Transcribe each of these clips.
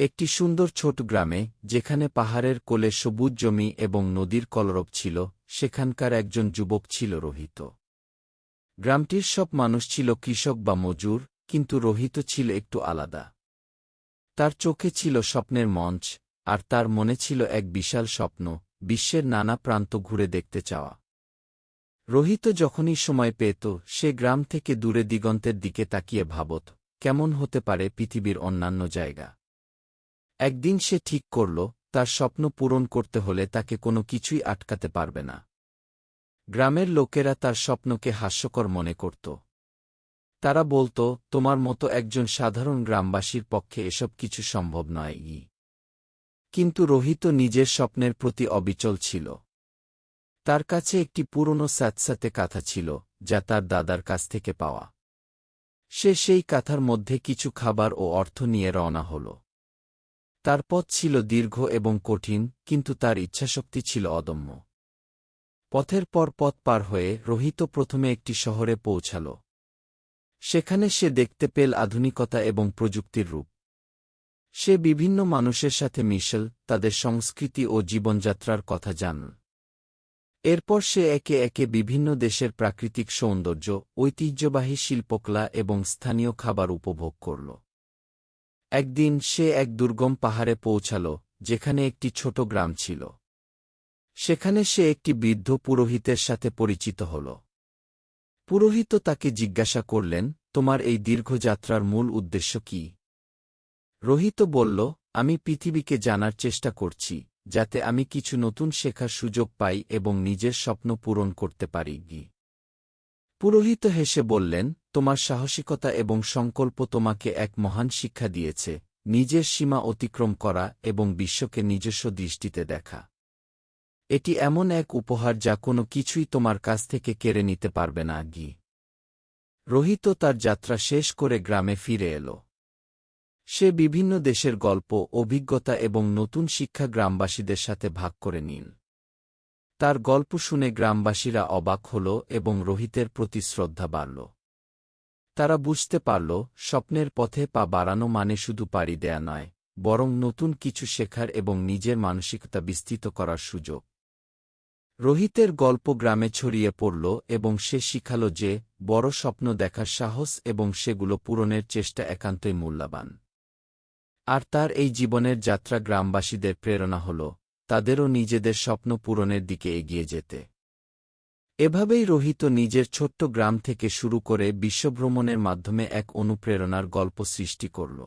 একটি সুন্দর ছোট গ্রামে, যেখানে পাহাড়ের কোলে সবুজ জমি এবং নদীর কলরব ছিল, সেখানকার একজন যুবক ছিল রোহিত। গ্রামটির সব মানুষ ছিল কৃষক বা মজুর, কিন্তু রোহিত ছিল একটু আলাদা। তার চোখে ছিল স্বপ্নের মঞ্চ, আর তার মনে ছিল এক বিশাল স্বপ্ন, বিশ্বের নানা প্রান্ত ঘুরে দেখতে চাওয়া। রোহিত যখনই সময় পেত, সে গ্রাম থেকে দূরে দিগন্তের দিকে তাকিয়ে ভাবত, কেমন হতে পারে পৃথিবীর অন্যান্য জায়গা। একদিন সে ঠিক করল, তার স্বপ্ন পূরণ করতে হলে তাকে কোনো কিছুই আটকাতে পারবে না। গ্রামের লোকেরা তার স্বপ্নকে হাস্যকর মনে করত। তারা বলত, তোমার মতো একজন সাধারণ গ্রামবাসীর পক্ষে এসব কিছু সম্ভব নয় ই। কিন্তু রোহিত নিজের স্বপ্নের প্রতি অবিচল ছিল। তার কাছে একটি পুরনো স্যাঁতস্যাঁতে কাঁথা ছিল, যা তার দাদার কাছ থেকে পাওয়া। সে সেই কাঁথার মধ্যে কিছু খাবার ও অর্থ নিয়ে রওনা হল। তার পথ ছিল দীর্ঘ এবং কঠিন, কিন্তু তার ইচ্ছাশক্তি ছিল অদম্য। পথের পর পথ পার হয়ে রোহিত প্রথমে একটি শহরে পৌঁছাল। সেখানে সে দেখতে পেল আধুনিকতা এবং প্রযুক্তির রূপ। সে বিভিন্ন মানুষের সাথে মিশেল, তাদের সংস্কৃতি ও জীবনযাত্রার কথা জানল। এরপর সে একে একে বিভিন্ন দেশের প্রাকৃতিক সৌন্দর্য, ঐতিহ্যবাহী শিল্পকলা এবং স্থানীয় খাবার উপভোগ করল। একদিন সে এক দুর্গম পাহাড়ে পৌঁছাল, যেখানে একটি ছোট গ্রাম ছিল। সেখানে সে একটি বৃদ্ধ পুরোহিতের সাথে পরিচিত হল। পুরোহিত তাকে জিজ্ঞাসা করলেন, তোমার এই দীর্ঘযাত্রার মূল উদ্দেশ্য কি? রোহিত বলল, আমি পৃথিবীকে জানার চেষ্টা করছি, যাতে আমি কিছু নতুন শেখার সুযোগ পাই এবং নিজের স্বপ্ন পূরণ করতে পারি। পুরোহিত হেসে বললেন, তোমার সাহসিকতা এবং সংকল্প তোমাকে এক মহান শিক্ষা দিয়েছে, নিজের সীমা অতিক্রম করা এবং বিশ্বকে নিজস্ব দৃষ্টিতে দেখা। এটি এমন এক উপহার যা কোনো কিছুই তোমার কাছ থেকে কেড়ে নিতে পারবে না গি রোহিত তার যাত্রা শেষ করে গ্রামে ফিরে এল। সে বিভিন্ন দেশের গল্প, অভিজ্ঞতা এবং নতুন শিক্ষা গ্রামবাসীদের সাথে ভাগ করে নিন। তার গল্প শুনে গ্রামবাসীরা অবাক হল এবং রোহিতের প্রতি শ্রদ্ধা বাড়ল। তারা বুঝতে পারল, স্বপ্নের পথে পা বাড়ানো মানে শুধু পাড়ি দেয়া নয়, বরং নতুন কিছু শেখার এবং নিজের মানসিকতা বিস্তৃত করার সুযোগ। রোহিতের গল্প গ্রামে ছড়িয়ে পড়ল এবং সে শিখাল যে, বড় স্বপ্ন দেখার সাহস এবং সেগুলো পূরণের চেষ্টা একান্তই মূল্যবান। আর তার এই জীবনের যাত্রা গ্রামবাসীদের প্রেরণা হল। তাদেরও নিজেদের স্বপ্ন পূরণের দিকে এগিয়ে যেতে। এভাবেই রোহিত নিজের ছোট্ট গ্রাম থেকে শুরু করে বিশ্বভ্রমণের মাধ্যমে এক অনুপ্রেরণার গল্প সৃষ্টি করল।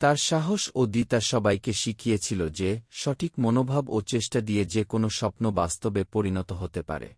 তার সাহস ও দিতা সবাইকে শিখিয়েছিল যে, সঠিক মনোভাব ও চেষ্টা দিয়ে যে কোনো স্বপ্ন বাস্তবে পরিণত হতে পারে।